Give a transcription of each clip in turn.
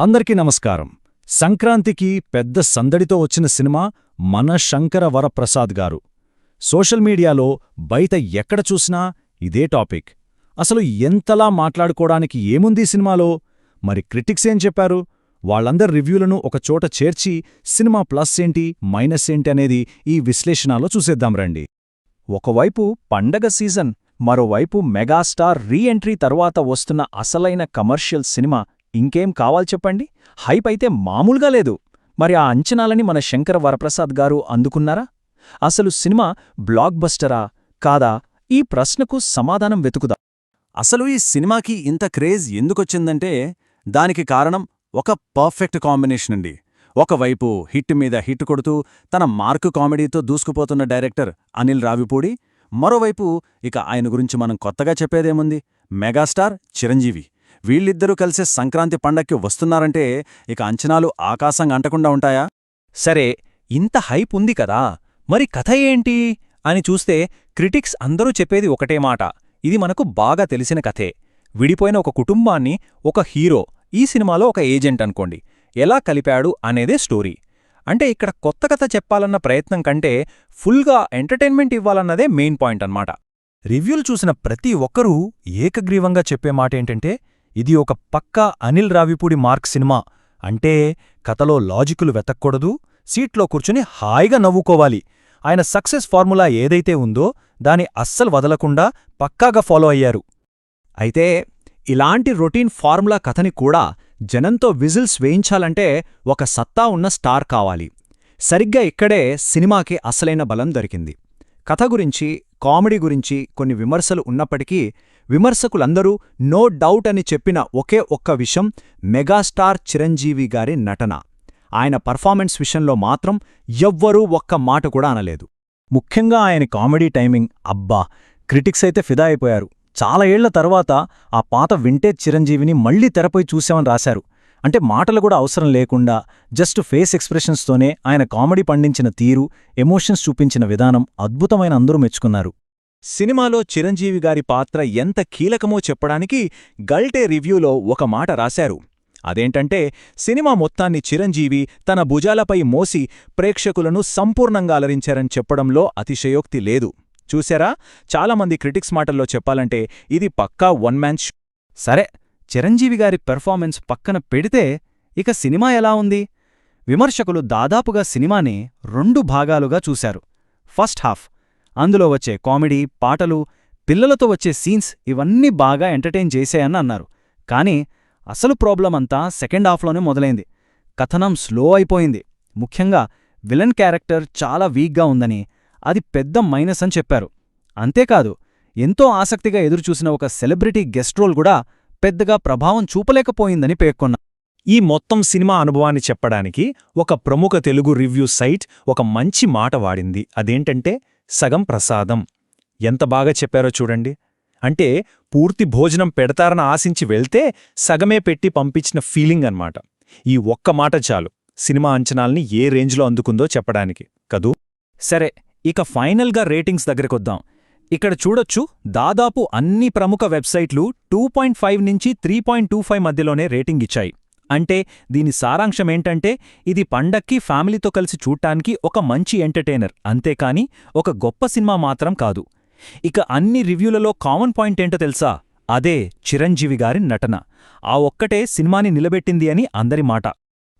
అందరికీ నమస్కారం. సంక్రాంతికి పెద్ద సందడితో వచ్చిన సినిమా మన శంకర వరప్రసాద్ గారు. సోషల్ మీడియాలో బయట ఎక్కడ చూసినా ఇదే టాపిక్. అసలు ఎంతలా మాట్లాడుకోవడానికి ఏముంది సినిమాలో? మరి క్రిటిక్స్ ఏం చెప్పారు? వాళ్ళందరి రివ్యూలను ఒకచోట చేర్చి సినిమా ప్లస్ ఏంటి మైనస్ ఏంటి అనేది ఈ విశ్లేషణలో చూసేద్దాం రండి. ఒకవైపు పండగ సీజన్ మరోవైపు మెగాస్టార్ రీ ఎంట్రీ తర్వాత వస్తున్న అసలైన కమర్షియల్ సినిమా ఇంకేం కావాలి చెప్పండి? హైప్ అయితే మామూలుగా లేదు. మరి ఆ అంచనాలని మన శంకర వరప్రసాద్ గారు అందుకున్నారా? అసలు సినిమా బ్లాక్ బస్టరా? కాదా? ఈ ప్రశ్నకు సమాధానం వెతుకుదా? అసలు ఈ సినిమాకి ఇంత క్రేజ్ ఎందుకొచ్చిందంటే దానికి కారణం ఒక పర్ఫెక్ట్ కాంబినేషన్ అండి. ఒకవైపు హిట్ మీద హిట్ కొడుతూ తన మార్కు కామెడీతో దూసుకుపోతున్న డైరెక్టర్ అనిల్ రావిపూడి మరోవైపు ఇక ఆయన గురించి మనం కొత్తగా చెప్పేదేముంది? మెగాస్టార్ చిరంజీవి. వీళ్ళిద్దరూ కలిసే సంక్రాంతి పండక్కి వస్తున్నారంటే ఇక అంచనాలు ఆకాశం అంటకుండా ఉంటాయా? సరే ఇంత హైప్ ఉంది కదా మరి కథ ఏంటి? అని చూస్తే క్రిటిక్స్ అందరూ చెప్పేది ఒకటే మాట. ఇది మనకు బాగా తెలిసిన కథే. విడిపోయిన ఒక కుటుంబాన్ని ఒక హీరో ఈ సినిమాలో ఒక ఏజెంట్ అనుకోండి. ఎలా కలిపాడు అనేదే స్టోరీ. అంటే ఇక్కడ కొత్త కథ చెప్పాలన్న ప్రయత్నం కంటే ఫుల్గా ఎంటర్టైన్మెంట్ ఇవ్వాలన్నదే మెయిన్ పాయింట్ అన్నమాట. రివ్యూలు చూసిన ప్రతి ఒక్కరూ ఏకగ్రీవంగా చెప్పే మాటేంటంటే ఇది ఒక పక్కా అనిల్ రావిపూడి మార్క్ సినిమా. అంటే కథలో లాజికులు వెతక్కూడదు సీట్లో కూర్చుని హాయిగా నవ్వుకోవాలి. ఆయన సక్సెస్ ఫార్ములా ఏదైతే ఉందో దాని అస్సలు వదలకుండా పక్కాగా ఫాలో అయ్యారు. అయితే ఇలాంటి రొటీన్ ఫార్ములా కథని కూడా జనంతో విజిల్స్ వేయించాలంటే ఒక సత్తా ఉన్న స్టార్ కావాలి. సరిగ్గా ఇక్కడే సినిమాకి అసలైన బలం దొరికింది. కథ గురించి కామెడీ గురించి కొన్ని విమర్శలు ఉన్నప్పటికీ విమర్శకులందరూ నో డౌట్ అని చెప్పిన ఒకే ఒక్క విషయం మెగాస్టార్ చిరంజీవి గారి నటన. ఆయన పర్ఫార్మెన్స్ విషయంలో మాత్రం ఎవ్వరూ ఒక్క మాట కూడా అనలేదు. ముఖ్యంగా ఆయన కామెడీ టైమింగ్ అబ్బా! క్రిటిక్స్ అయితే ఫిదా అయిపోయారు. చాలా ఏళ్ళ తర్వాత ఆ పాత వింటేజ్ చిరంజీవిని మళ్ళీ తెరపై చూశామని రాశారు. అంటే మాటలు కూడా అవసరం లేకుండా జస్ట్ ఫేస్ ఎక్స్ప్రెషన్స్తోనే ఆయన కామెడీ పండించిన తీరు ఎమోషన్స్ చూపించిన విధానం అద్భుతమైన అందరూ మెచ్చుకున్నారు. సినిమాలో చిరంజీవి గారి పాత్ర ఎంత కీలకమో చెప్పడానికి గల్టే రివ్యూలో ఒక మాట రాశారు. అదేంటంటే సినిమా మొత్తాన్ని చిరంజీవి తన భుజాలపై మోసి ప్రేక్షకులను సంపూర్ణంగా అలరించారని చెప్పడంలో అతిశయోక్తి లేదు. చూశారా? చాలామంది క్రిటిక్స్ మాటల్లో చెప్పాలంటే ఇది పక్కా వన్ మ్యాన్ షో. సరే చిరంజీవి గారి పెర్ఫార్మెన్స్ పక్కన పెడితే ఇక సినిమా ఎలా ఉంది? విమర్శకులు దాదాపుగా సినిమాని రెండు భాగాలుగా చూశారు. ఫస్ట్ హాఫ్ అందులో వచ్చే కామెడీ పాటలు పిల్లలతో వచ్చే సీన్స్ ఇవన్నీ బాగా ఎంటర్టైన్ చేశాయని అన్నారు. కానీ అసలు ప్రాబ్లం అంతా సెకండ్ హాఫ్లోనే మొదలైంది. కథనం స్లో అయిపోయింది. ముఖ్యంగా విలన్ క్యారెక్టర్ చాలా వీక్గా ఉందని అది పెద్ద మైనస్ అని చెప్పారు. అంతేకాదు ఎంతో ఆసక్తిగా ఎదురుచూసిన ఒక సెలబ్రిటీ గెస్ట్ రోల్ కూడా పెద్దగా ప్రభావం చూపలేకపోయిందని పేర్కొన్నా ఈ మొత్తం సినిమా అనుభవాన్ని చెప్పడానికి ఒక ప్రముఖ తెలుగు రివ్యూ సైట్ ఒక మంచి మాట వాడింది. అదేంటంటే సగం ప్రసాదం. ఎంత బాగా చెప్పారో చూడండి. అంటే పూర్తి భోజనం పెడతారని ఆశించి వెళ్తే సగమే పెట్టి పంపించిన ఫీలింగ్ అన్నమాట. ఈ ఒక్క మాట చాలు. సినిమా అంచనాల్ని ఏ రేంజ్లో అందుకుందో చెప్పడానికి. కదూ? సరే ఇక ఫైనల్గా రేటింగ్స్ దగ్గరకొద్దాం ఇక్కడ చూడొచ్చు దాదాపు అన్ని ప్రముఖ వెబ్సైట్లు టూ పాయింట్ ఫైవ్ నుంచి త్రీ పాయింట్ టూ ఫైవ్ మధ్యలోనే రేటింగ్ ఇచ్చాయి. అంటే దీని సారాంశమేంటంటే ఇది పండక్కి ఫ్యామిలీతో కలిసి చూడటానికి ఒక మంచి ఎంటర్టైనర్ అంతేకాని ఒక గొప్ప సినిమా మాత్రం కాదు. ఇక అన్ని రివ్యూలలో కామన్ పాయింట్ ఏంటో తెలుసా? అదే చిరంజీవి గారి నటన. ఆ ఒక్కటే సినిమాని నిలబెట్టింది అని అందరి మాట.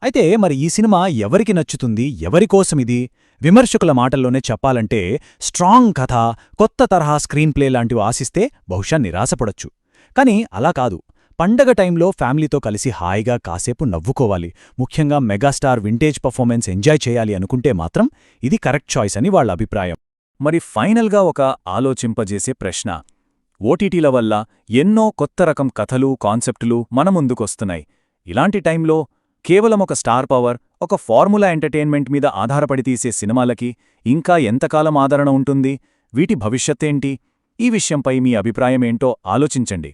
అయితే మరి ఈ సినిమా ఎవరికి నచ్చుతుంది? ఎవరికోసమిది విమర్శకుల మాటల్లోనే చెప్పాలంటే స్ట్రాంగ్ కథ కొత్త తరహా స్క్రీన్ ప్లే లాంటివి ఆశిస్తే బహుశా నిరాశపడొచ్చు. కాని అలా కాదు. పండగ టైంలో ఫ్యామిలీతో కలిసి హాయిగా కాసేపు నవ్వుకోవాలి. ముఖ్యంగా మెగాస్టార్ వింటేజ్ పర్ఫార్మెన్స్ ఎంజాయ్ చేయాలి అనుకుంటే మాత్రం ఇది కరెక్ట్ చాయిస్ అని వాళ్ళ అభిప్రాయం. మరి ఫైనల్గా ఒక ఆలోచింపజేసే ప్రశ్న. ఓటీటీల వల్ల ఎన్నో కొత్త రకం కథలు కాన్సెప్టులు మన ముందుకొస్తున్నాయి. ఇలాంటి టైంలో కేవలం ఒక స్టార్ పవర్ ఒక ఫార్ములా ఎంటర్టైన్మెంట్ మీద ఆధారపడి తీసే సినిమాలకి ఇంకా ఎంతకాలం ఆదరణ ఉంటుంది? వీటి భవిష్యత్తేంటి? ఈ విషయంపై మీ అభిప్రాయమేంటో ఆలోచించండి.